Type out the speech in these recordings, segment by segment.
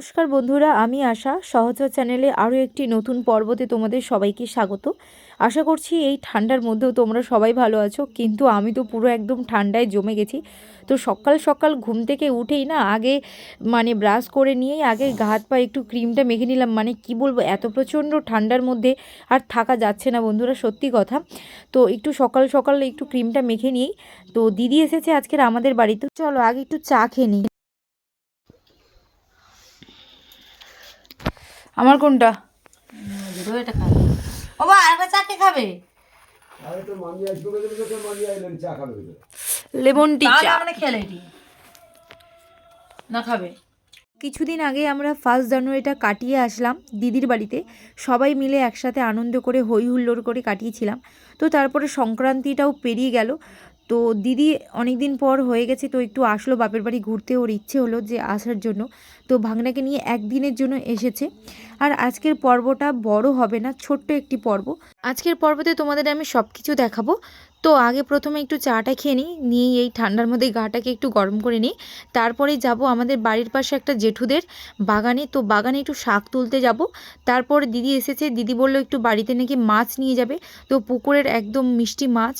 নমস্কার বন্ধুরা, আমি আশা। সহচর চ্যানেলে আরও একটি নতুন পর্বতে তোমাদের সবাইকে স্বাগত। আশা করছি এই ঠান্ডার মধ্যেও তোমরা সবাই ভালো আছো, কিন্তু আমি তো পুরো একদম ঠান্ডায় জমে গেছি। তো সকাল সকাল ঘুম থেকে উঠেই না আগে মানে ব্রাশ করে নিয়েই আগে হাত পা একটু ক্রিমটা মেখে নিলাম। মানে কি বলব, এত প্রচণ্ড ঠান্ডার মধ্যে আর থাকা যাচ্ছে না বন্ধুরা, সত্যি কথা। তো একটু সকাল সকাল একটু ক্রিমটা মেখে নিই তো দিদি এসেছে আজকের আমাদের বাড়িতে। চলো আগে একটু চা খেয়ে নিই। আমার কোনটা? এটা খাবে ও বা আরেকটা চাকে খাবে? আরে তো মামি আসবে বলে তো মামি আইলেন চা খাবে লেমন টি চা। আমরা খেলে না খাবে? কিছুদিন আগে আমরা ফার্স্ট জানুয়ারিটা কাটিয়ে আসলাম দিদির বাড়িতে। সবাই মিলে একসাথে আনন্দ করে হই হুল্লোড় করে কাটিয়েছিলাম। তো তারপরে সংক্রান্তিটাও পেরিয়ে গেল। তো দিদি অনেক দিন পর হয়ে গেছে, তো একটু আসলো, বাপের বাড়ি ঘুরতে। ওর ইচ্ছে হলো যে আসার জন্য। তো ভাগনাকে নিয়ে একদিনের জন্য এসেছে। আর আজকের পর্বটা বড় হবে না, ছোট্ট একটি পর্ব। আজকের পর্বতে তোমাদের আমি সব কিছু দেখাবো। তো আগে প্রথমে একটু চাটা খেয়ে নিই, নিয়ে এই ঠান্ডার মধ্যে গাটাকে একটু গরম করে নিই। তারপরে যাব আমাদের বাড়ির পাশে একটা জেঠুদের বাগানে। তো বাগানে একটু শাক তুলতে যাব। তারপর দিদি এসেছে, দিদি বলল একটু বাড়িতে নাকি মাছ নিয়ে যাবে। তো পুকুরের একদম মিষ্টি মাছ।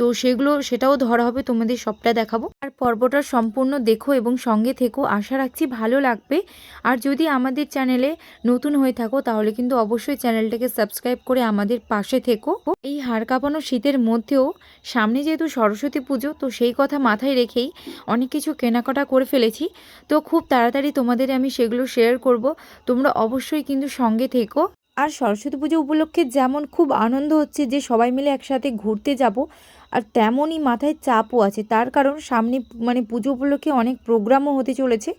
তো সেগুলো, সেটাও ধরা হবে, তোমাদের সবটা দেখাবো। আর পর্বটা সম্পূর্ণ দেখো এবং সঙ্গে থেকো, আশা রাখছি ভালো লাগবে। আর যদি আমাদের চ্যানেলে নতুন হয়ে থাকো, তাহলে কিন্তু অবশ্যই চ্যানেলটাকে সাবস্ক্রাইব করে আমাদের পাশে থেকো। এই হাড় কাঁপানো শীতের মধ্যেও, সামনে যেহেতু সরস্বতী পুজো, তো সেই কথা মাথায় রেখেই অনেক কিছু কেনাকাটা করে ফেলেছি। তো খুব তাড়াতাড়ি তোমাদের আমি সেগুলো শেয়ার করব, তোমরা অবশ্যই কিন্তু সঙ্গে থেকো। আর সরস্বতী পুজো উপলক্ষে যেমন খুব আনন্দ হচ্ছে যে সবাই মিলে একসাথে ঘুরতে যাব আর তেমনই মাথায় চাপও আছে। তার কারণ সামনে মানে পুজো উপলক্ষে অনেক প্রোগ্রামও হতে চলেছে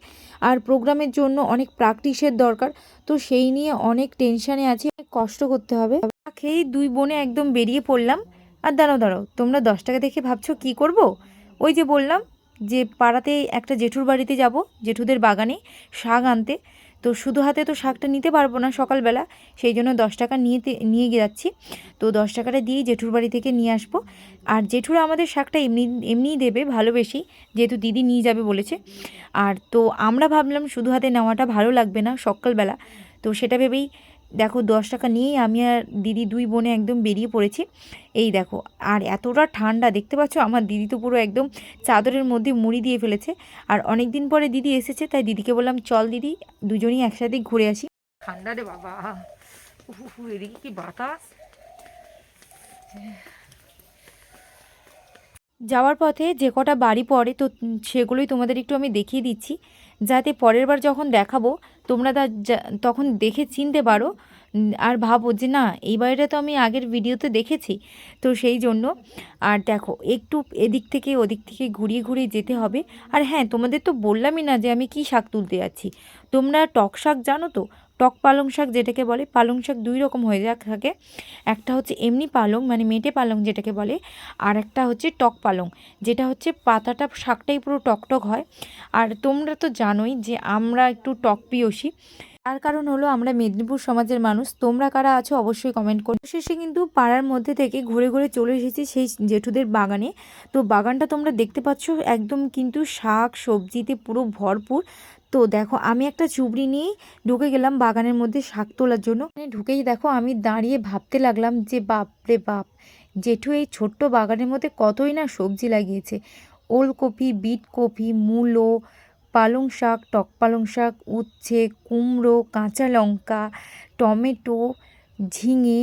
আর প্রোগ্রামের জন্য অনেক প্র্যাকটিসের দরকার। তো সেই নিয়ে অনেক টেনশানে আছে কষ্ট করতে হবে। খেয়েই দুই বোনে একদম বেরিয়ে পড়লাম। আর দাঁড়াও দাঁড়াও, তোমরা দশ টাকা দেখে ভাবছ কি করব? ওই যে বললাম যে পাড়াতে একটা জেঠুর বাড়িতে যাব, জেঠুদের বাগানে শাক আনতে। তো শুধু হাতে তো শাকটা নিতে পারব না সকালবেলা, সেই জন্য দশ টাকা নিয়ে নিয়ে যাচ্ছি। তো দশ টাকাটা দিয়েই জেঠুর বাড়ি থেকে নিয়ে আসব। আর জেঠুরা আমাদের শাকটা এমনি, এমনিই দেবে ভালোবেসি, যেহেতু দিদি নিয়ে যাবে বলেছে। আর তো আমরা ভাবলাম শুধু হাতে নেওয়াটা ভালো লাগবে না সকালবেলা। তো সেটা ভেবেই দেখো দশ টাকা নিয়েই আমি আর দিদি দুই বোনে একদম বেরিয়ে পড়েছি। এই দেখো, আর এতটা ঠান্ডা, দেখতে পাচ্ছ? আমার দিদি তো পুরো একদম চাদরের মধ্যে মুড়ি দিয়ে ফেলেছে। আর অনেক দিন পরে দিদি এসেছে, তাই দিদিকে বললাম, চল দিদি, দুজনই একসাথে ঘুরে আসি। ঠান্ডা রে বাবা। এদিকে কি বাতাস? যাওয়ার পথে যে কটা বাড়ি পড়ে, তো সেগুলোই তোমাদের একটু আমি দেখিয়ে দিচ্ছি। যাতে পরের বার যখন দেখাবো, তোমরা তা তখন দেখে চিনতে পারো। আর ভাবো যে না, এই বাড়িটা তো আমি আগের ভিডিওতে দেখেছি। তো সেই জন্য, আর দেখো, একটু এদিক থেকে ওদিক থেকে ঘুরিয়ে ঘুরিয়ে যেতে হবে। আর হ্যাঁ তোমাদের তো বললামই না যে আমি কি শাক তুলতে যাচ্ছি। তোমরা টক শাক জানো তো? টক পালং শাক যেটাকে বলে, পালং শাক দুই রকম হয়ে যাক থাকে। একটা হচ্ছে এমনি পালং মানে মেটে পালং যেটাকে বলে, আর একটা হচ্ছে টক পালং। যেটা হচ্ছে পাতাটা শাকটাই পুরো টকটক হয়। আর তোমরা তো জানোই যে আমরা একটু টক পিয়সী। তার কারণ হলো আমরা মেদিনীপুর সমাজের মানুষ। তোমরা কারা আছো অবশ্যই কমেন্ট করো। শেষে কিন্তু পাড়ার মধ্যে থেকে ঘুরে ঘুরে চলে এসেছি সেই জেঠুদের বাগানে। তো বাগানটা তোমরা দেখতে পাচ্ছ, একদম কিন্তু শাক সবজিতে পুরো ভরপুর। তো দেখো, আমি একটা চুবড়ি নিয়ে ঢুকে গেলাম বাগানের মধ্যে শাক তোলার জন্য। ঢুকেই দেখো, আমি দাঁড়িয়ে ভাবতে লাগলাম যে বাপ রে বাপ, জেঠু এই ছোট্ট বাগানের মধ্যে কতই না সবজি লাগিয়েছে। ওলকপি বিট কপি মূলো, পালং শাক, টক পালং শাক, উচ্ছে, কুমড়ো, কাঁচা লঙ্কা, টমেটো, ঝিঙে,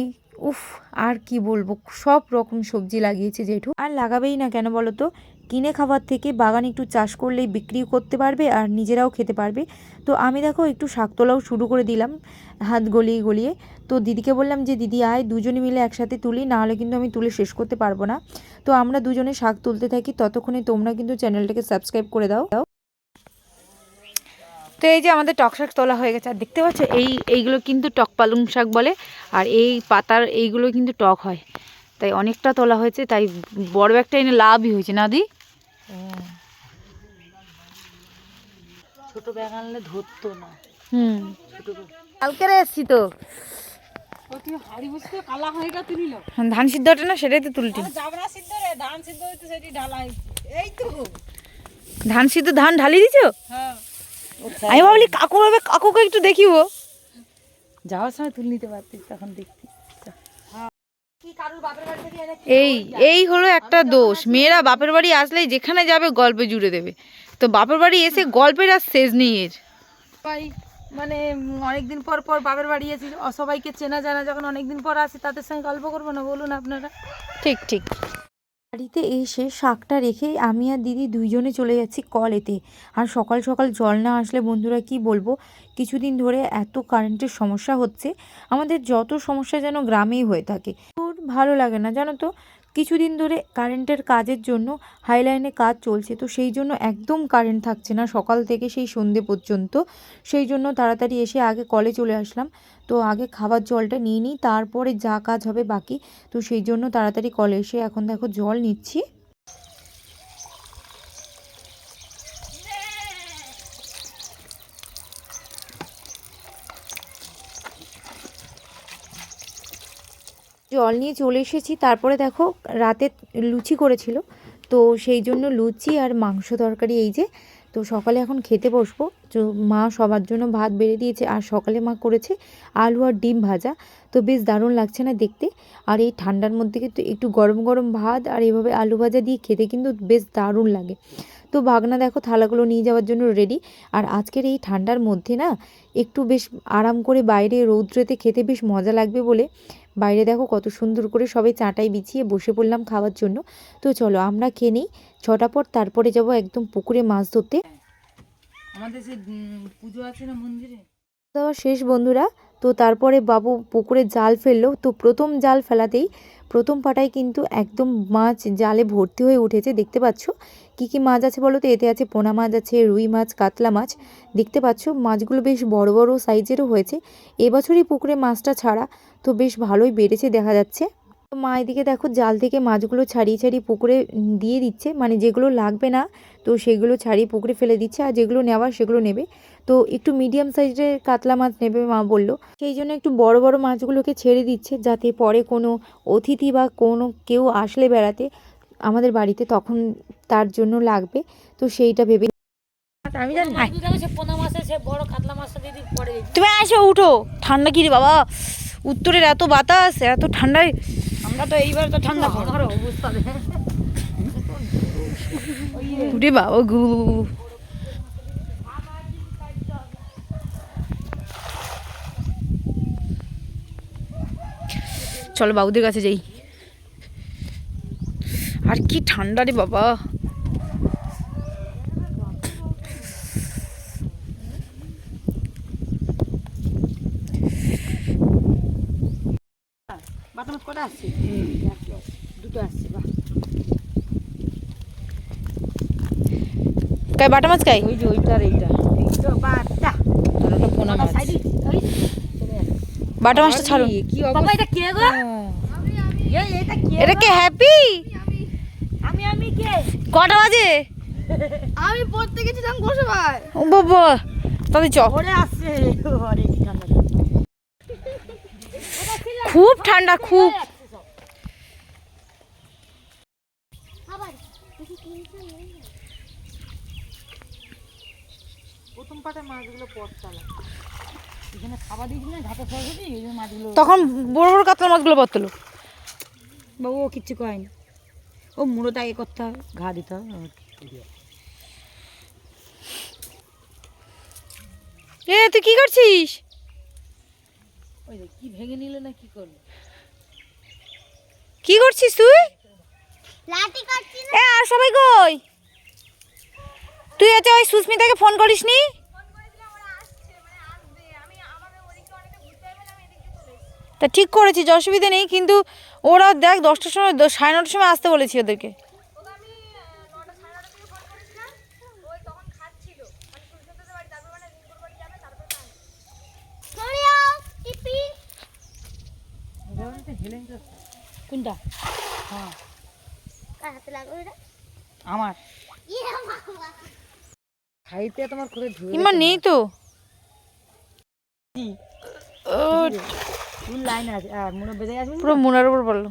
উফ, আর কি বলব, সব রকম সবজি লাগিয়েছে জেঠু। আর লাগাবেই না কেন বলো তো? কিনে খাবার থেকে বাগান একটু চাষ করলেই বিক্রিও করতে পারবে আর নিজেরাও খেতে পারবে। তো আমি দেখো একটু শাক তোলাও শুরু করে দিলাম, হাত গলিয়ে গলিয়ে। তো দিদিকে বললাম যে, দিদি, আয় দুজনে মিলে একসাথে তুলি, নাহলে কিন্তু আমি তুলে শেষ করতে পারব না। তো আমরা দুজনে শাক তুলতে থাকি, ততক্ষণে তোমরা কিন্তু চ্যানেলটাকে সাবস্ক্রাইব করে দাও। তো এই যে আমাদের টক শাক তোলা হয়ে গেছে, আর দেখতে পাচ্ছ এই, এইগুলো কিন্তু টক পালং শাক বলে, আর এই পাতার এইগুলো কিন্তু টক হয়। তাই অনেকটা তোলা হয়েছে, তাই বড় একটা এনে লাভই হয়েছে না, দি? ছোট ব্যাগ আনলে ধরতো না। হুম। কালকে এসছি তো। হয়ে ধান সিদ্ধটা না সেটাই তো তুলটি ধান সিদ্ধ হইতে সেটি ঢালাই। এই তো। ধান সিদ্ধ ধান ঢালি দিছো? হ্যাঁ। আমি ভাবলি কাকু ভাবে কাকুকে একটু দেখিব যাওয়ার সময় তুলে নিতে পারতিস তখন দেখতি এই এই হলো একটা দোষ। মেয়েরা বাপের বাড়ি আসলেই যেখানে যাবে গল্পে জুড়ে দেবে। তো বাপের বাড়ি এসে গল্পের আর শেষ নেই এর। মানে অনেকদিন পর পর বাপের বাড়ি এসে সবাইকে চেনা জানা যখন অনেকদিন পর আসে তাদের সঙ্গে গল্প করব না বলুন আপনারা। ঠিক ঠিক। বাড়িতে এসে শাকটা রেখে আমি আর দিদি দুইজনে চলে যাচ্ছি কলেতে আর সকাল সকাল জল না আসলে বন্ধুরা কি বলব? কিছুদিন ধরে এত কারেন্টের সমস্যা হচ্ছে। আমাদের যত সমস্যা যেন গ্রামেই হয়ে থাকে। ভালো লাগে না, জানো তো? কিছুদিন ধরে কারেন্টের কাজের জন্য হাইলাইনে কাজ চলছে, তো সেই জন্য একদম কারেন্ট থাকছে না সকাল থেকে সেই সন্ধে পর্যন্ত। সেই জন্য তাড়াতাড়ি এসে আগে কলে চলে আসলাম, তো আগে খাবার জলটা নিয়ে নিই, তারপরে যা কাজ হবে বাকি, তো সেই জন্য তাড়াতাড়ি কলে এসে এখন দেখো জল নিচ্ছি। জল নিয়ে চলে এসেছি। তারপরে দেখো রাতে লুচি করেছিল। তো সেই জন্য লুচি আর মাংস তরকারি এই যে। তো সকালে এখন খেতে বসবো। তো মা সবার জন্য ভাত বেড়ে দিয়েছে আর সকালে মা করেছে আলু আর ডিম ভাজা। তো বেশ দারুণ লাগছে না দেখতে। আর এই ঠান্ডার মধ্যে কিন্তু একটু গরম গরম ভাত আর এইভাবে আলু ভাজা দিয়ে খেতে কিন্তু বেশ দারুণ লাগে। তো ভাগনা দেখো থালাগুলো নিয়ে যাওয়ার জন্য রেডি আর আজকের এই ঠান্ডার মধ্যে না একটু বেশ আরাম করে বাইরে রৌদ্রেতে খেতে বেশ মজা লাগবে বলে। বাইরে দেখো কত সুন্দর করে সবাই চাটাই বিছিয়ে বসে পড়লাম খাওয়ার জন্য। তো চলো আমরা খেয়ে নিই ছটা পর তারপরে যাব একদম পুকুরে মাছ ধরতে। আমাদের উম, পুজো আছে না মন্দিরে? দেওয়া শেষ বন্ধুরা তো তারপরে বাবু পুকুরে জাল ফেলল। তো প্রথম জাল ফেলাতেই প্রথম পাটায় কিন্তু একদম মাছ জালে ভর্তি হয়ে উঠেছে। দেখতে পাচ্ছ? কি কি মাছ আছে বলো তো? এতে আছে পোনা মাছ, আছে রুই মাছ, কাতলা মাছ। দেখতে পাচ্ছ? মাছগুলো বেশ বড় বড় সাইজেরও হয়েছে। এবছরই পুকুরে মাছটা ছাড়া তো বেশ ভালোই বেড়েছে দেখা যাচ্ছে। তো মা এদিকে দেখো জাল থেকে মাছগুলো ছাড়িয়ে ছাড়িয়ে পুকুরে দিয়ে দিচ্ছে। মানে যেগুলো লাগবে না তো সেগুলো ছাড়িয়ে পুকুরে ফেলে দিচ্ছে। আর যেগুলো নেওয়ার সেগুলো নেবে। তো একটু মিডিয়াম সাইজের কাতলা মাছ নেবে মা বলল। সেই জন্য একটু বড় বড় মাছগুলোকে ছেড়ে দিচ্ছে যাতে পরে কোনো অতিথি বা কোনো কেউ আসলে বেড়াতে আমাদের বাড়িতে তখন তার জন্য লাগবে। তো সেইটা ভেবে আমি জানি সে পোনা মাছে সে বড় কাতলা মাছটা দিদি পরে তুমি আসো উঠো। ঠান্ডা কি রে বাবা? উত্তরের এত বাতাস এত ঠান্ডায় আমরা তো এইবার তো ঠান্ডা পড়ে। দেখে। বাবা গু। চলো বাবুদের কাছে যাই। আর কি ঠান্ডা রে বাবা বাটা মাছ কটা আসছে দুটো আসছে বাহ কাই বাটা মাছ কাই ওই যে ওইটার এইটা। এই বাটা। আর ওটা পোনা মাছ। বাটা মাছটা ছাড়ো। কি বাবা এটা কে গো? এই এটা কে এটা কি হ্যাপি? আমি আমি কে? কটা বাজে? আমি পড়তে গেছিলাম বসে ভাই। ও বাবা তাহলে চ। ওরে আসছে ওরে ঠান্ডা খুব ঠান্ডা খুব। প্রথম পাটে মাছগুলো পড়তালা এখানে খাবার দিয়েছি না ঘাটা সরস্বতী এই জন্য মাছগুলো তখন বড় বড় কাতলা মাছগুলো পড়তলো বাবু ও কিচ্ছু কয়নি ও মুড়োটা এ করতে হবে ঘা দিতে হবে এ তুই কি করছিস? ওই কি ভেঙে নিল না কি করল? কি করছিস তুই? এ আর সবাই কই? তুই এতে ওই সুস্মিতাকে ফোন করিস নি তা ঠিক করেছিস অসুবিধা নেই কিন্তু ওরা দেখ দশটার সময় সাড়ে নটার সময় আসতে বলেছি ওদেরকে। কোনটা? আমার। খাইতে তোমার করে ধুয়ে ইমা নেই তো। ও, ফুল লাইন আছে। আর মনে বেঁধে আসবে পুরো মুনার উপর পড়ল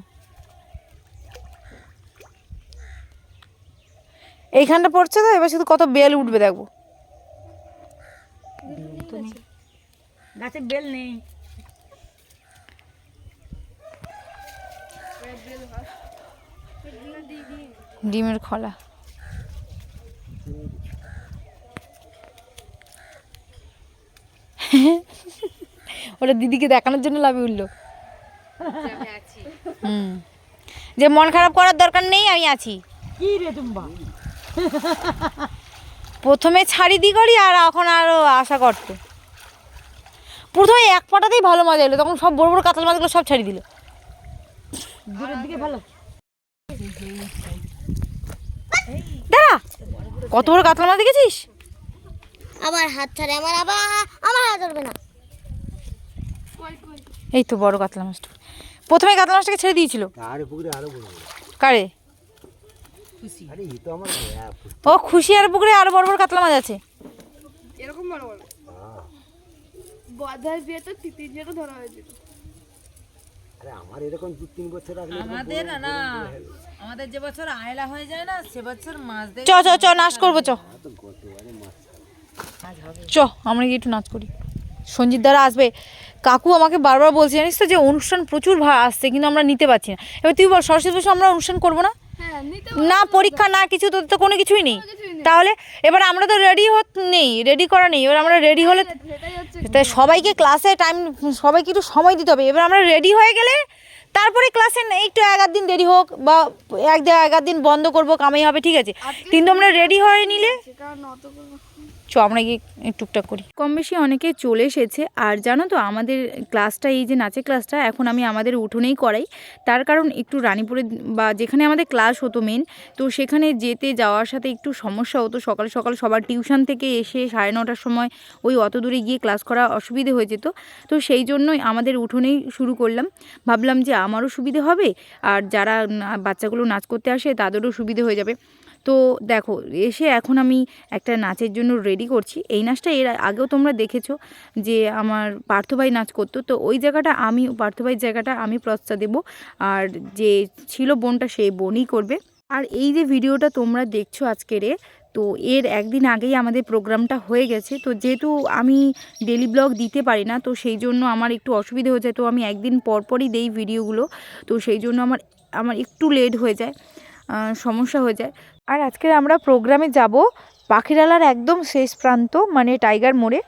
এইখানটা পড়ছে তো? এবার শুধু কত বেল উঠবে দেখব। গাছে। বেল নেই। ডিমের খোলা। ওটা দিদিকে দেখানোর জন্য লাভে উঠল। হুম। যে মন খারাপ করার দরকার নেই আমি আছি। কি রে প্রথমে ছাড়ি দি করি আর এখন আরও আশা করতো। প্রথমে এক পাটাতেই ভালো মজা এলো তখন সব বড় বড় কাতল মাছগুলো সব ছাড়ি দিল। দূরের দিকে ভালো। দাঁড়া কত বড় কাতলা মাছ দেখেছিস? আমার হাত ছাড়ে আমার আবার আমার হাত ধরবে না। এই তো বড় কাতলা মাছটা প্রথমে কাতলা মাছটাকে ছেড়ে দিয়েছিল। আরে পুকুরে আরও বড় বড়। কারে? আরে এই তো আমার হ্যাঁ, ও খুশি আর পুকুরে আরও বড় বড় কাতলা মাছ আছে। আরে আমার এরকম দু তিন বছর আগে আমাদের না আমাদের যে বছর আয়লা হয়ে যায় না সে বছর মাছ দেয় চ চ চ নাচ করব চ। চ আমরা গিয়ে একটু নাচ করি। সঞ্জিত দ্বারা আসবে। কাকু আমাকে বারবার বলছে জানিস তো যে অনুষ্ঠান প্রচুর ভা- আসছে কিন্তু আমরা নিতে পারছি না। এবার তুই বল সরস্বতী পুজো আমরা অনুষ্ঠান করব না? না পরীক্ষা না কিছু তোদের তো কোনো কিছুই নেই। তাহলে এবার আমরা তো রেডি হত নেই রেডি করা নেই। এবার আমরা রেডি হলে তাই সবাইকে ক্লাসে টাইম সবাইকে একটু সময় দিতে হবে। এবার আমরা রেডি হয়ে গেলে তারপরে ক্লাসে একটু এক আধ দিন দেরি হোক বা এক দে- এক আধ দিন বন্ধ করব কামাই হবে ঠিক আছে। কিন্তু আমরা রেডি হয়ে নিলে আমরা গিয়ে টুকটাক করি। কম বেশি অনেকে চলে এসেছে, আর জানো তো আমাদের ক্লাসটা, এই যে নাচের ক্লাসটা, এখন আমি আমাদের উঠোনেই করাই। তার কারণ একটু রানীপুরে বা যেখানে আমাদের ক্লাস হতো মেন তো সেখানে যেতে যাওয়ার সাথে একটু সমস্যা হতো। সকাল সকাল সবার টিউশন থেকে এসে সাড়ে নটার সময় ওই অত দূরে গিয়ে ক্লাস করা অসুবিধে হয়ে যেত। তো সেই জন্যই আমাদের উঠোনেই শুরু করলাম। ভাবলাম যে আমারও সুবিধে হবে, আর যারা বাচ্চাগুলো নাচ করতে আসে তাদেরও সুবিধে হয়ে যাবে। তো দেখো, এসে এখন আমি একটা নাচের জন্য রেডি করছি। এই নাচটা এর আগেও তোমরা দেখেছ যে আমার পার্থভাই নাচ করতো। তো ওই জায়গাটা আমি পার্থভাইয়ের জায়গাটা আমি প্রস্তাব দেব। আর যে ছিল বোনটা সেই বোনই করবে। আর এই যে ভিডিওটা তোমরা দেখছ আজকেরে তো এর একদিন আগেই আমাদের প্রোগ্রামটা হয়ে গেছে। তো যেহেতু আমি ডেলি ব্লগ দিতে পারি না, তো সেই জন্য আমার একটু অসুবিধা হয়ে যায়। তো আমি একদিন পরপরই দেই ভিডিওগুলো তো সেই জন্য আমার আমার একটু লেট হয়ে যায় সমস্যা হয়ে যায়। আর আজকে আমরা প্রোগ্রামে যাব পাখিরালার একদম শেষ প্রান্ত মানে টাইগার মোড়ে।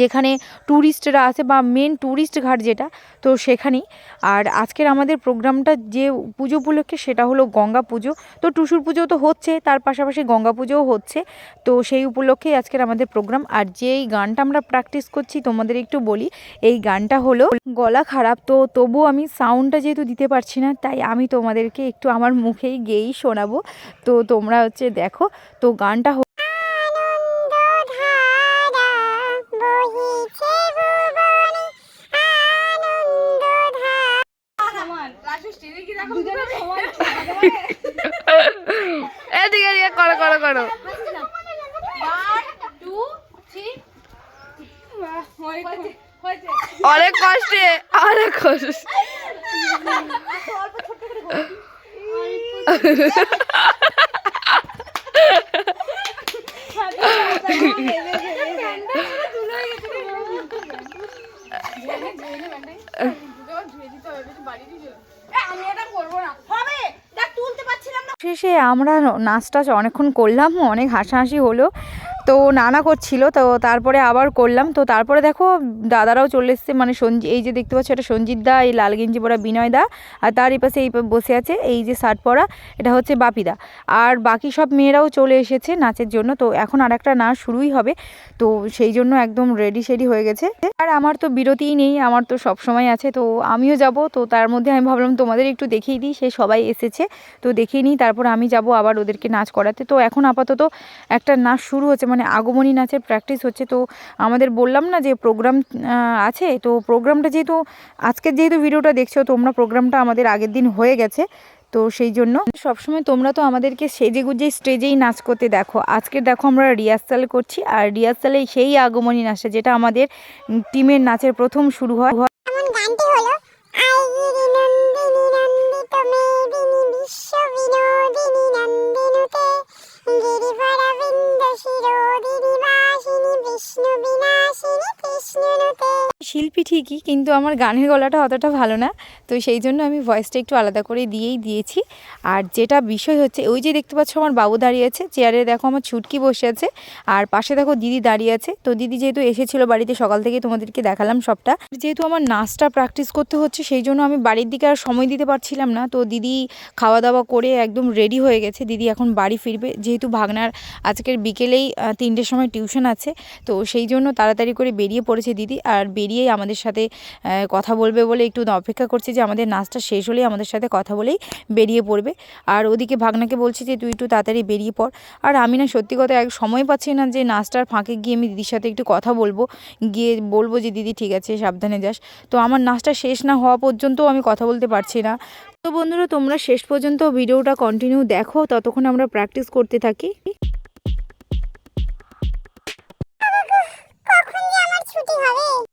যেখানে ট্যুরিস্টরা আছে বা মেন ট্যুরিস্ট ঘাট যেটা, তো সেখানেই। আর আজকের আমাদের প্রোগ্রামটা যে পুজো উপলক্ষে সেটা হলো গঙ্গা পুজো। তো টুসুর পুজো তো হচ্ছে, তার পাশাপাশি গঙ্গা পুজোও হচ্ছে। তো সেই উপলক্ষেই আজকের আমাদের প্রোগ্রাম। আর যেই গানটা আমরা প্র্যাকটিস করছি, তোমাদের একটু বলি, এই গানটা হলো, গলা খারাপ তো তবুও আমি সাউন্ডটা যেহেতু দিতে পারছি না, তাই আমি তোমাদেরকে একটু আমার মুখেই গেয়েই শোনাবো। তো তোমরা হচ্ছে দেখো, তো গানটা এদিকে এদিকে করো করো করো। অনেক কষ্টে অনেক কষ্ট শেষে আমরা নাচ টাচ অনেকক্ষণ করলাম অনেক হাসাহাসি হলো। তো নানা করছিল, তো তারপরে আবার করলাম। তো তারপরে দেখো, দাদারাও চলে এসছে মানে সঞ্জি, এই যে দেখতে পাচ্ছ, এটা সঞ্জিত দা, এই লাল গেঞ্জি পরা বিনয় দা, আর তার এই পাশে এই বসে আছে, এই যে শার্ট পরা, এটা হচ্ছে বাপিদা আর বাকি সব মেয়েরাও চলে এসেছে নাচের জন্য, তো এখন আর একটা নাচ শুরুই হবে। তো সেই জন্য একদম রেডি সেডি হয়ে গেছে। আর আমার তো বিরতিই নেই, আমার তো সব সময় আছে, তো আমিও যাব, তো তার মধ্যে আমি ভাবলাম তোমাদের একটু দেখিয়ে দিই, সে সবাই এসেছে, তো দেখিয়ে নিই, তারপর আমি যাব আবার ওদেরকে নাচ করাতে। তো এখন আপাতত একটা নাচ শুরু হচ্ছে মানে আগমনী নাচের প্র্যাকটিস হচ্ছে। তো আমাদের বললাম না যে প্রোগ্রাম আছে। তো প্রোগ্রামটা যেহেতু, আজকের যেহেতু ভিডিওটা দেখছ, তোমরা প্রোগ্রামটা আমাদের আগের দিন হয়ে গেছে। তো সেই জন্য সবসময় তোমরা তো আমাদেরকে সেজে গুজে স্টেজেই নাচ করতে দেখো। আজকে দেখো আমরা রিহার্সাল করছি, আর রিহার্সালে সেই আগমনী নাচটা যেটা আমাদের টিমের নাচের প্রথম শুরু হয়। এমন গানটি নন্দিনী নন্দিত মেদিনী বিশ্ব নন্দিনুতে। শিল্পী ঠিকই, কিন্তু আমার গানের গলাটা অতটা ভালো না, তো সেই জন্য আমি ভয়েসটা একটু আলাদা করে দিয়েই দিয়েছি। আর যেটা বিষয় হচ্ছে, ওই যে দেখতে পাচ্ছ আমার বাবু দাঁড়িয়ে আছে, চেয়ারে দেখো আমার ছুটকি বসে আছে, আর পাশে দেখো দিদি দাঁড়িয়ে আছে। তো দিদি যেহেতু এসেছিল বাড়িতে, সকাল থেকে তোমাদেরকে দেখালাম সবটা। যেহেতু আমার নাচটা প্র্যাকটিস করতে হচ্ছে, সেই জন্য আমি বাড়ির দিকে আর সময় দিতে পারছিলাম না, তো দিদি খাওয়া দাওয়া করে একদম রেডি হয়ে গেছে, দিদি এখন বাড়ি ফিরবে। যেহেতু ভাগনার আজকের বিকেলেই তিনটের সময় টিউশন আছে, তো সেই জন্য তাড়াতাড়ি করে বেরিয়ে পড়েছে দিদি। আর বেরিয়েই আমাদের সাথে কথা বলবে বলে একটু অপেক্ষা করছে যে আমাদের নাচটা শেষ হলেই আমাদের সাথে কথা বলেই বেরিয়ে পড়বে। আর ওদিকে ভাগনাকে বলছি যে, তুই একটু তাড়াতাড়ি বেরিয়ে পড়। আর আমি না সত্যি কথা এক সময় পাচ্ছি না যে, নাচটার ফাঁকে গিয়ে আমি দিদির সাথে একটু কথা বলব, গিয়ে বলব যে, দিদি ঠিক আছে, সাবধানে যাস। তো আমার নাচটা শেষ না হওয়া পর্যন্তও আমি কথা বলতে পারছি না। তো বন্ধুরা, তোমরা শেষ পর্যন্ত ভিডিওটা কন্টিনিউ দেখো, ততক্ষণ আমরা প্র্যাকটিস করতে থাকি।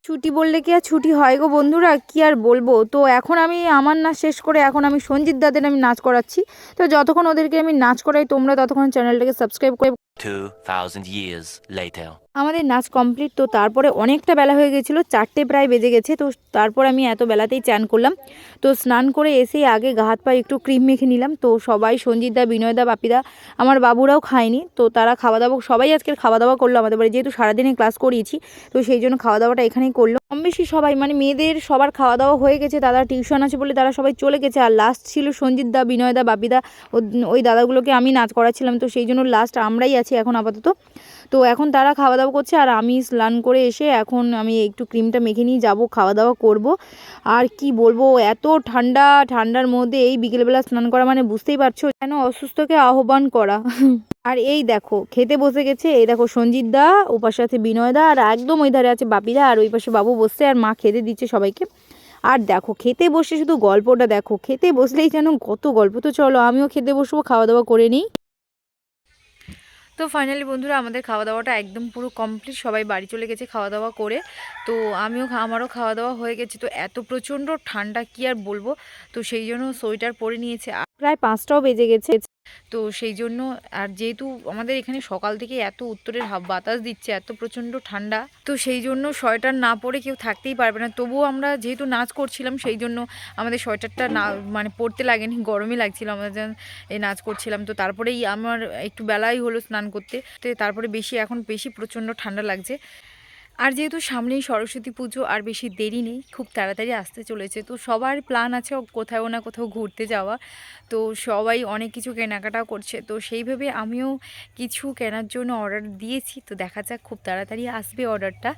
ছুটি বললে কি আর ছুটি হয় গো বন্ধুরা? কি আর বলব? তো এখন আমি, আমার নাচ শেষ করে এখন আমি সঞ্জিত দাদের আমি নাচ করাচ্ছি। তো যতক্ষণ ওদেরকে আমি নাচ করাই, তোমরা ততক্ষণ চ্যানেলটাকে সাবস্ক্রাইব করে 2,000 years later. আমাদের নাচ কমপ্লিট তো তারপরে অনেকটা বেলা হয়ে গেছিল চারটে প্রায় বেজে গেছে তো তারপর আমি এত বেলাতেই চান করলাম। তো স্নান করে এসেই আগে গা হাত পায়ে একটু ক্রিম মেখে নিলাম তো সবাই সঞ্জিতদা বিনয়দা বাপিদা আমার বাবুরাও খায়নি তো তারা খাওয়া দাওয়া সবাই আজকের খাওয়া দাওয়া করল আমাদের বাড়ি যেহেতু সারাদিনে ক্লাস করিয়েছি তো সেই জন্য খাওয়া দাওয়াটা এখানেই করল। কম বেশি সবাই মানে মেয়েদের সবার খাওয়া দাওয়া হয়ে গেছে দাদা টিউশন আছে বলে তারা সবাই চলে গেছে আর লাস্ট ছিল সঞ্জিতদা বিনয়দা বাপিদা ওই দাদাগুলোকে আমি নাচ করাচ্ছিলাম তো সেই জন্য লাস্ট আমরাই আছি এখন আপাতত। তো এখন তারা খাওয়া দাওয়া করছে আর আমি স্নান করে এসে এখন আমি একটু ক্রিমটা মেখে নিয়ে যাব খাওয়া দাওয়া করব। আর কি বলব, এত ঠান্ডা, ঠান্ডার মধ্যে এই বিকেলবেলা স্নান করা মানে বুঝতেই পারছ যেন অসুস্থকে আহ্বান করা। আর এই দেখো, খেতে বসে গেছে, এই দেখো সঞ্জিত দা ও পাশে আছে বিনয় দা আর একদম ওই ধারে আছে বাপিদা আর ওই পাশে বাবু বসছে আর মা খেতে দিচ্ছে সবাইকে। আর দেখো, খেতে বসে শুধু গল্পটা দেখো, খেতে বসলেই যেন কত গল্প। তো চলো আমিও খেতে বসবো খাওয়া দাওয়া করে নিই। তো ফাইনালি বন্ধুরা আমাদের খাওয়া দাওয়াটা একদম পুরো কমপ্লিট সবাই বাড়ি চলে গেছে খাওয়া দাওয়া করে। তো আমিও আমারও খাওয়া দাওয়া হয়ে গেছে। তো এত প্রচণ্ড ঠান্ডা কি আর বলব? তো সেই জন্য সোয়েটার পরে নিয়েছে। প্রায় পাঁচটাও বেজে গেছে। তো সেই জন্য আর যেহেতু আমাদের এখানে সকাল থেকে এত উত্তরের হাব বাতাস দিচ্ছে, এত প্রচণ্ড ঠান্ডা, তো সেই জন্য সোয়েটার না পরে কেউ থাকতেই পারবে না। তবুও আমরা যেহেতু নাচ করছিলাম, সেই জন্য আমাদের সোয়েটারটা না মানে পরতে লাগেনি, গরমই লাগছিল আমরা যেন এই নাচ করছিলাম। তো তারপরেই আমার একটু বেলাই হলো স্নান করতে, তো তারপরে বেশি, এখন বেশি প্রচণ্ড ঠান্ডা লাগছে। আর যেহেতু সামনেই সরস্বতী পুজো আর বেশি দেরি নেই, খুব তাড়াতাড়ি আসতে চলেছে। তো সবার প্ল্যান আছে কোথাও না কোথাও ঘুরতে যাওয়া। তো সবাই অনেক কিছু কেনাকাটা করছে। তো সেইভাবে আমিও কিছু কেনার জন্য অর্ডার দিয়েছি। তো দেখা যাক খুব তাড়াতাড়ি আসবে অর্ডারটা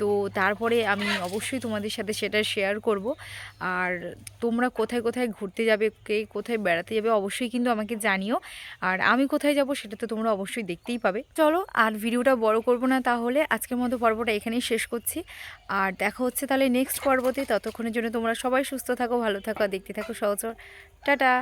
তো তারপরে আমি অবশ্যই তোমাদের সাথে সেটা শেয়ার করব। আর তোমরা কোথায় কোথায় ঘুরতে যাবে, কে কোথায় বেড়াতে যাবে অবশ্যই কিন্তু আমাকে জানিও। আর আমি কোথায় যাব সেটা তো তোমরা অবশ্যই দেখতেই পাবে। চলো আর ভিডিওটা বড় করব না তাহলে। আজকের মতো পর্বটা এখানেই শেষ করছি। আর দেখা হচ্ছে তাহলে নেক্সট পর্বতে। ততক্ষণের জন্য তোমরা সবাই সুস্থ থাকো, ভালো থাকো আর দেখতে থাকো সহজ টাটা!